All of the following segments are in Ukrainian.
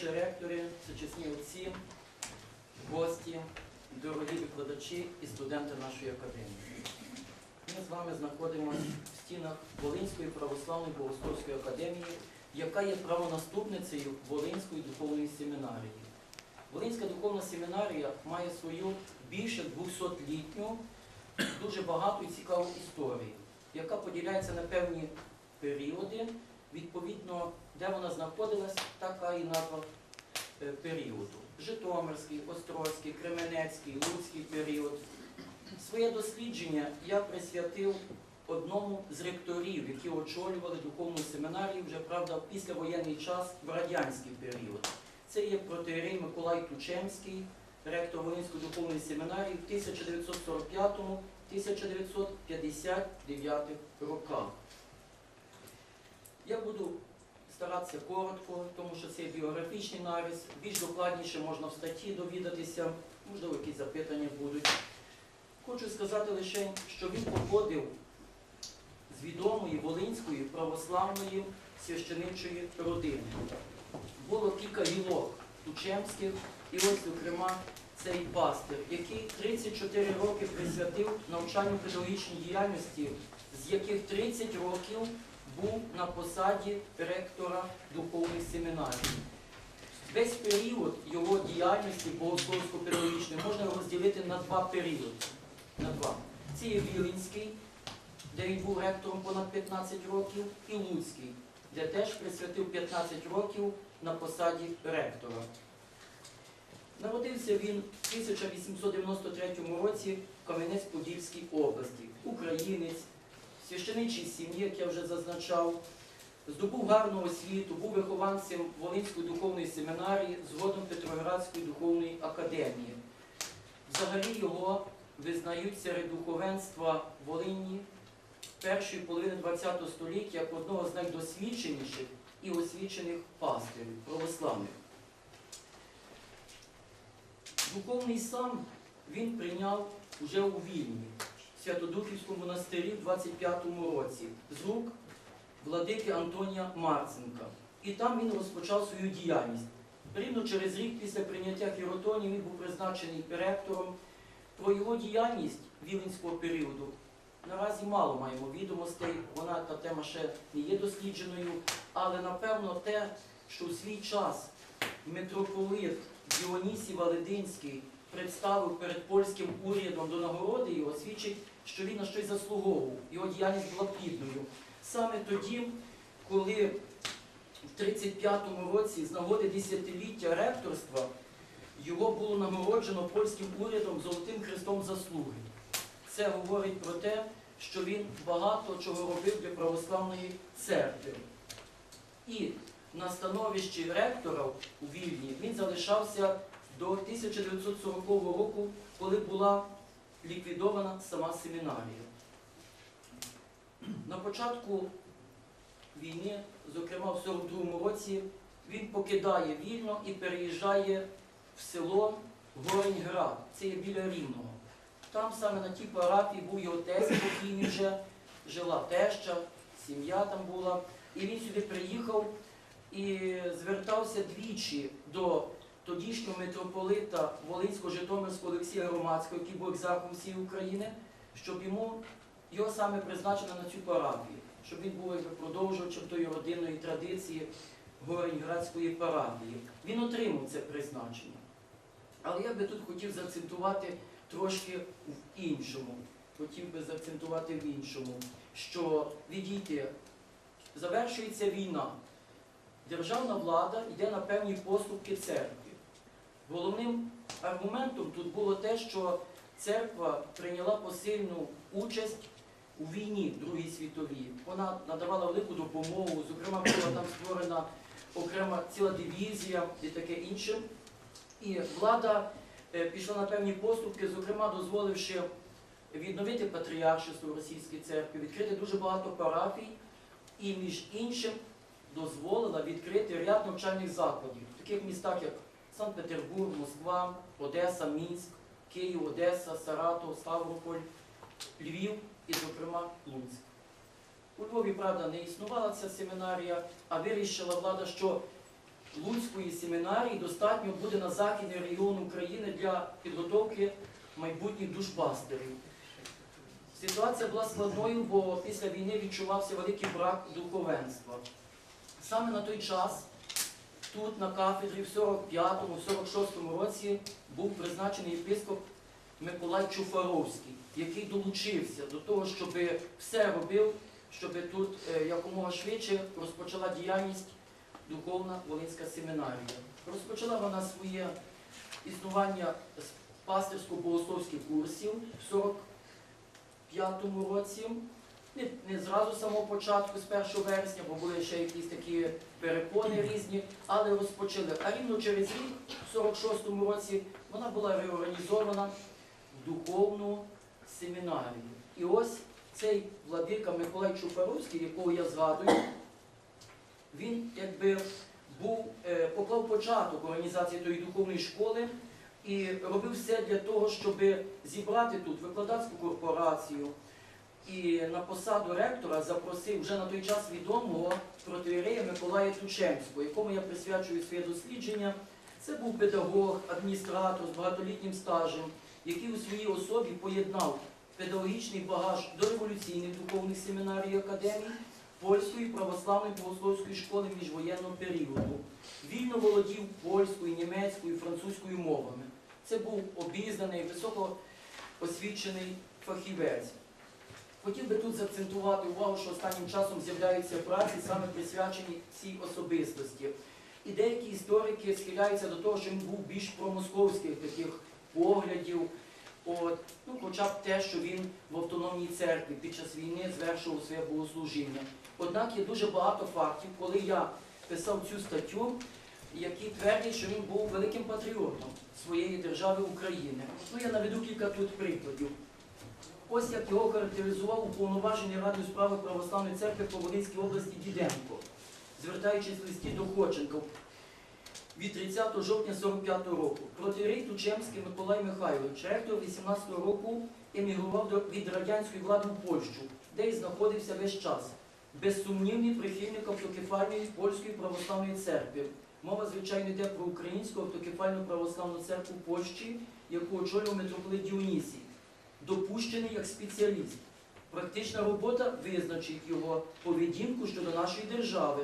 отче ректори, сучасні отці, гості, дорогі викладачі і студенти нашої академії. Ми з вами знаходимося в стінах Волинської православної богословської академії, яка є правонаступницею Волинської духовної семінарії. Волинська духовна семінарія має свою більше 200-літню, дуже багату і цікаву історію, яка поділяється на певні періоди, відповідно, де вона знаходилась, така і назва е, періоду. Житомирський, Острозький, Кременецький, Луцький період. Своє дослідження я присвятив одному з ректорів, які очолювали духовну семінарію вже, правда, післявоєнний час в радянський період. Це є протеєрей Миколай Тучемський, ректор Волинської духовної семінарії в 1945-1959 роках. Я буду старатися коротко, тому що це біографічний нарис. Більш докладніше можна в статті довідатися, можливо, якісь запитання будуть. Хочу сказати лише, що він походив з відомої Волинської православної священичої родини. Було кілька гілок Тучемських, і ось, зокрема, цей пастир, який 34 роки присвятив навчанню педагогічній діяльності, з яких 30 років був на посаді ректора духовної семінарії. Весь період його діяльності богословсько-педагогічної можна розділити на два періоди. На два. Це є Вілинський, де він був ректором понад 15 років, і Луцький, де теж присвятив 15 років на посаді ректора. Народився він в 1893 році в Кам'янець-Подільській області, українець, священичій сім'ї, як я вже зазначав, здобув гарну освіту, був вихованцем Волинської духовної семінарії, згодом Петроградської духовної академії. Взагалі його визнають серед духовенства Волині першої половини ХХ століття як одного з найдосвідченіших і освічених пастирів православних. Духовний сан він прийняв уже у Вільні, Святодухівському монастирі в 25-му році, з рук владики Антонія Марценка. І там він розпочав свою діяльність. Рівно через рік після прийняття Хіротонії він був призначений ректором. Про його діяльність віленського періоду наразі мало маємо відомостей, вона та тема ще не є дослідженою, але напевно те, що у свій час митрополит Діонісій Валединський представив перед польським урядом до нагороди його, свідчить, що він на щось заслуговував. Його діяльність була плідною. Саме тоді, коли в 35-му році з нагоди десятиліття ректорства його було нагороджено польським урядом Золотим Хрестом заслуги. Це говорить про те, що він багато чого робив для православної церкви. І на становищі ректора у Вільні він залишався до 1940 року, коли була ліквідована сама семінарія. На початку війни, зокрема в 42-му році, він покидає Вільно і переїжджає в село Гореньград, це є біля Рівного. Там саме на тій парафії був його тесть покійний вже, жила теща, сім'я там була. І він сюди приїхав і звертався двічі до тодішнього митрополита Волинсько-Житомирського Олексія Громадського, який був екзархом всієї України, щоб йому його саме призначено на цю парафію, щоб він був якби продовжувачем тої родинної традиції Гореньградської парафії. Він отримав це призначення. Але я би тут хотів заакцентувати трошки в іншому. Хотів би заакцентувати в іншому, що відійти, завершується війна. Державна влада йде на певні поступки церкви. Головним аргументом тут було те, що церква прийняла посильну участь у війні Другій світовій. Вона надавала велику допомогу, зокрема, була там створена окрема ціла дивізія і таке інше. І влада е, пішла на певні поступки, зокрема дозволивши відновити патріаршество російській церкві, відкрити дуже багато парафій і, між іншим, дозволила відкрити ряд навчальних закладів в таких містах, як Санкт-Петербург, Москва, Одеса, Мінськ, Київ, Одеса, Саратов, Ставрополь, Львів і, зокрема, Луцьк. У Львові, правда, не існувала ця семінарія, а вирішила влада, що Луцької семінарії достатньо буде на західний регіон України для підготовки майбутніх душпастерів. Ситуація була складною, бо після війни відчувався великий брак духовенства. Саме на той час тут, на кафедрі, в 45-46 році, був призначений єпископ Миколай Чуфаровський, який долучився до того, щоб все робив, щоб тут е, якомога швидше розпочала діяльність духовна Волинська семінарія. Розпочала вона своє існування з пастирсько-богословських курсів в 45-му році. Не, не зразу з самого початку, з 1 вересня, бо були ще якісь такі перепони різні, але розпочали. А рівно через рік, в 46-му році, вона була реорганізована в духовну семінарію. І ось цей владика Миколай Чуфаровський, якого я згадую, він якби був, е, поклав початок організації тої духовної школи і робив все для того, щоб зібрати тут викладацьку корпорацію. І на посаду ректора запросив вже на той час відомого протиєрея Миколая Тучемського, якому я присвячую своє дослідження. Це був педагог, адміністратор з багатолітнім стажем, який у своїй особі поєднав педагогічний багаж дореволюційних духовних семінарій і академій, польської православної богословської школи міжвоєнного періоду. Вільно володів польською, німецькою, французькою мовами. Це був обізнаний, високо освічений фахівець. Хотів би тут заакцентувати увагу, що останнім часом з'являються праці саме присвячені цій особистості. І деякі історики схиляються до того, що він був більш промосковських таких поглядів. От, ну, хоча б те, що він в автономній церкві під час війни звершував своє богослужіння. Однак є дуже багато фактів, коли я писав цю статтю, які твердять, що він був великим патріотом своєї держави України. Ну, я наведу кілька тут прикладів. Ось як його характеризував уповноважений Радою справи Православної церкви по Волинській області Діденко, звертаючись в листі до Ходченка від 30 жовтня 45 року. Протирій Тучемський Миколай Михайлович, ректор 18 року, емігрував від радянської влади в Польщу, де й знаходився весь час. Безсумнівний прихильник автокефальної польської православної церкви. Мова, звичайно, йде про українську автокефальну православну церкву Польщі, яку очолював митрополит Діонісій допущений як спеціаліст. Практична робота визначить його поведінку щодо нашої держави.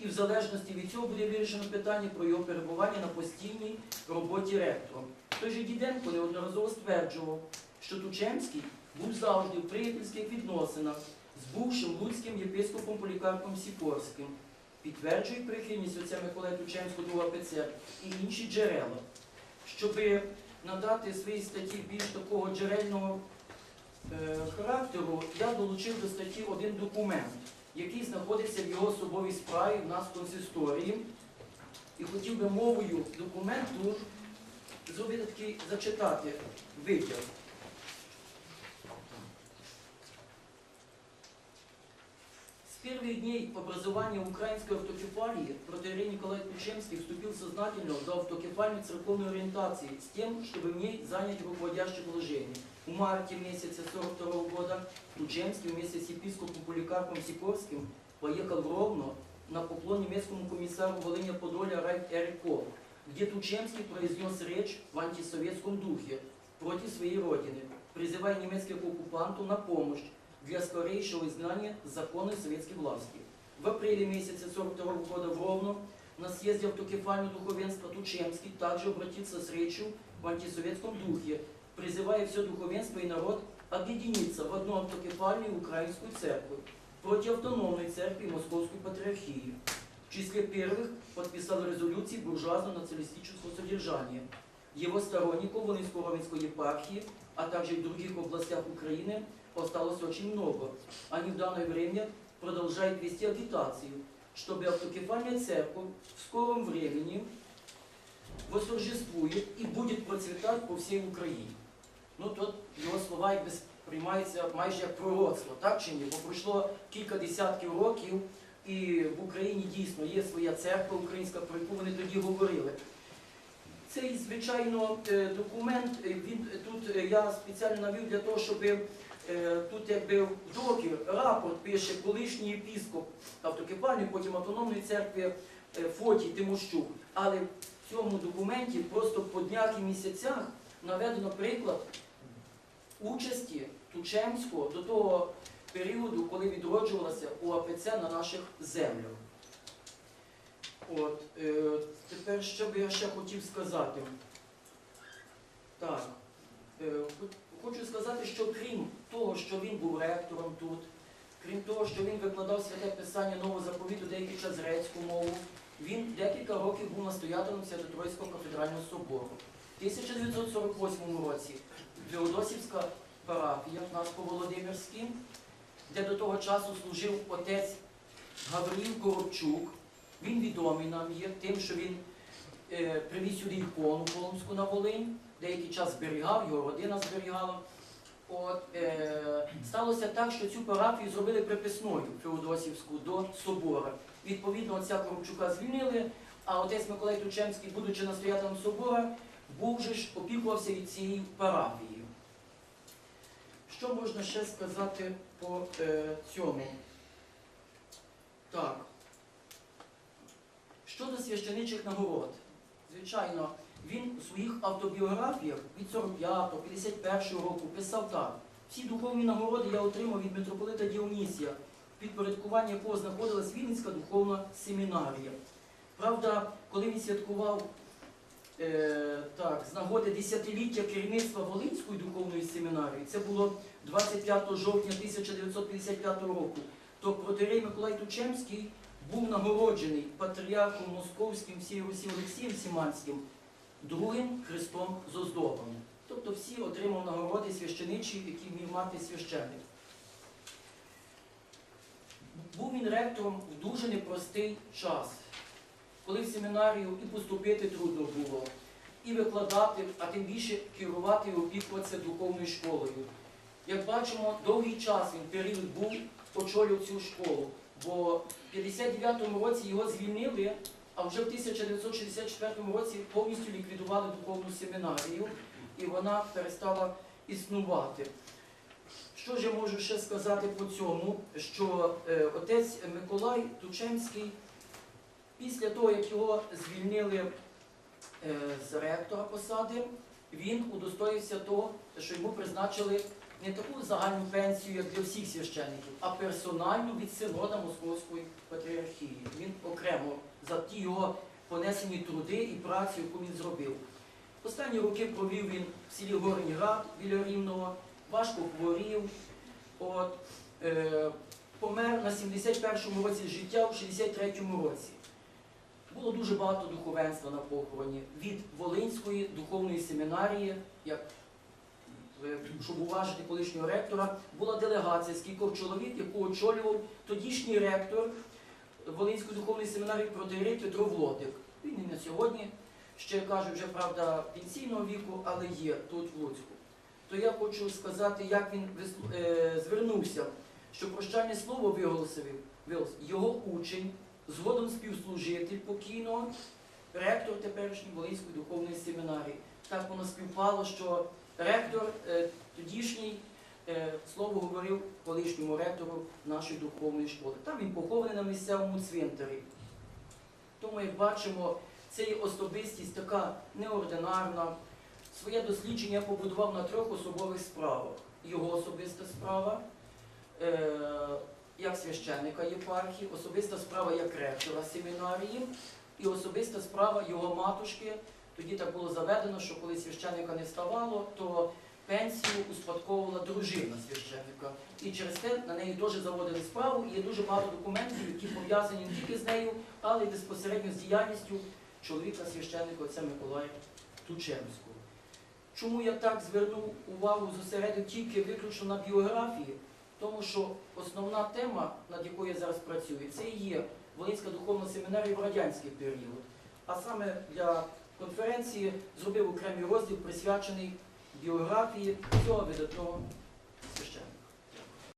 І в залежності від цього буде вирішено питання про його перебування на постійній роботі ректором. Той же Діденко неодноразово стверджував, що Тучемський був завжди в приятельських відносинах з бувшим луцьким єпископом Полікарпом Сікорським. Підтверджують прихильність отця Миколая Тучемського до АПЦ і інші джерела. Щоби надати своїй статті більш такого джерельного е, характеру, я долучив до статті один документ, який знаходиться в його особовій справі в нас в консисторії. І хотів би мовою документу зробити такий зачитати витяг. С первых дней образования украинской автокефалии протеерей Николай Ключемский вступил сознательно в автокефальную церковную ориентацию с тем, чтобы в ней занять руководящее положение. В марте месяца 42 года Ключемский вместе с епископом Поликарпом Сикорским поехал в Ровно на поклон немецкому комиссару Волыня Подоля Райт Эрико, где Тучемский произнес речь в антисоветском духе против своей родины, призывая немецких оккупантов на помощь для скорейшего изгнания законной советской власти. В апреле месяце 42 года в Ровно на съезде автокефального духовенства Тучемский также обратился с речью в антисоветском духе, призывая все духовенство и народ объединиться в одну автокефальную украинскую церковь против автономной церкви Московской Патриархии. В числе первых подписал резолюции буржуазно-националистического содержания. Его сторонников Волынской епархии, а также и в других областях Украины осталось очень много. Они в данное время продолжают вести агитацию, чтобы автокефальная церковь в скором времени восторжествует и будет процветать по всей Україні. Ну тут його слова якби сприймаються майже як пророцтво, так чи ні? Бо пройшло кілька десятків років, і в Україні дійсно є своя церква українська, про яку вони тоді говорили. Цей, звичайно, е, документ, е, він тут е, я спеціально навів для того, щоб тут якби в докір рапорт пише колишній єпіскоп автокефальної, потім автономної церкви е, Фотій Тимощук. Але в цьому документі просто по днях і місяцях наведено приклад участі Тучемського до того періоду, коли відроджувалася УАПЦ на наших землях. От, е, тепер що би я ще хотів сказати. Так. Е, хочу сказати, що крім того, що він був ректором тут, крім того, що він викладав святе писання нового заповіту деякий час грецьку мову, він декілька років був настоятелем Свято-Троїцького кафедрального собору. В 1948 році Феодосівська парафія в нас по Володимирській, де до того часу служив отець Гавриїл Коробчук. Він відомий нам є тим, що він е, привіз сюди ікону Коломську на Волинь, деякий час зберігав, його родина зберігала. От, е, сталося так, що цю парафію зробили приписною Феодосівську до собора. Відповідно, отця Коробчука звільнили, а отець Миколай Тучемський, будучи настоятелем собора, був же ж опікувався від цієї парафії. Що можна ще сказати по е, цьому? Так. Щодо священичих нагород, звичайно, він у своїх автобіографіях від 45-го, 51-го року писав так. Всі духовні нагороди я отримав від митрополита Діонісія, в підпорядкуванні якого знаходилась Вінницька духовна семінарія. Правда, коли він святкував е, так, з нагоди десятиліття керівництва Волинської духовної семінарії, це було 25 жовтня 1955 року, то протирей Миколай Тучемський був нагороджений патріархом Московським всієї Русі Олексієм Сіманським другим Христом з оздобами. Тобто всі отримав нагороди священичі, які міг мати священник. Був він ректором в дуже непростий час, коли в семінарію і поступити трудно було, і викладати, а тим більше керувати і опікуватися духовною школою. Як бачимо, довгий час він період був, очолював цю школу, бо в 59-му році його звільнили, а вже в 1964 році повністю ліквідували духовну семінарію, і вона перестала існувати. Що ж я можу ще сказати по цьому, що е, отець Миколай Тучемський, після того, як його звільнили е, з ректора посади, він удостоївся того, що йому призначили не таку загальну пенсію, як для всіх священників, а персональну від синода Московської патріархії. Він окремо за ті його понесені труди і працю, яку він зробив. Останні роки провів він в селі Горніград біля Рівного, важко хворів. От, е, помер на 71-му році життя, в 63-му році. Було дуже багато духовенства на похороні від Волинської духовної семінарії, як е, щоб уважити колишнього ректора, була делегація з кількох чоловік, яку очолював тодішній ректор Волинської духовної семінарії протирей Петро Влотик. Він і на сьогодні, ще кажуть, вже правда пенсійного віку, але є тут в Луцьку. То я хочу сказати, як він е, звернувся, що прощальне слово виголосив його учень, згодом співслужитель покійного, ректор теперішньої Волинської духовної семінарії. Так воно співпало, що ректор е, тодішній слово говорив колишньому ректору нашої духовної школи. Там він похований на місцевому цвинтарі. Тому, як бачимо, це є особистість така неординарна. Своє дослідження побудував на трьох особових справах. Його особиста справа, е, як священника єпархії, особиста справа як ректора семінарії і особиста справа його матушки. Тоді так було заведено, що коли священника не ставало, то пенсію успадковувала дружина священника. І через те на неї теж заводили справу, і є дуже багато документів, які пов'язані не тільки з нею, але й безпосередньо з діяльністю чоловіка священника отця Миколая Тучемського. Чому я так звернув увагу, зосередив тільки виключно на біографії? Тому що основна тема, над якою я зараз працюю, це і є Волинська духовна семінарія в радянський період. А саме для конференції зробив окремий розділ, присвячений біографії цього видатного.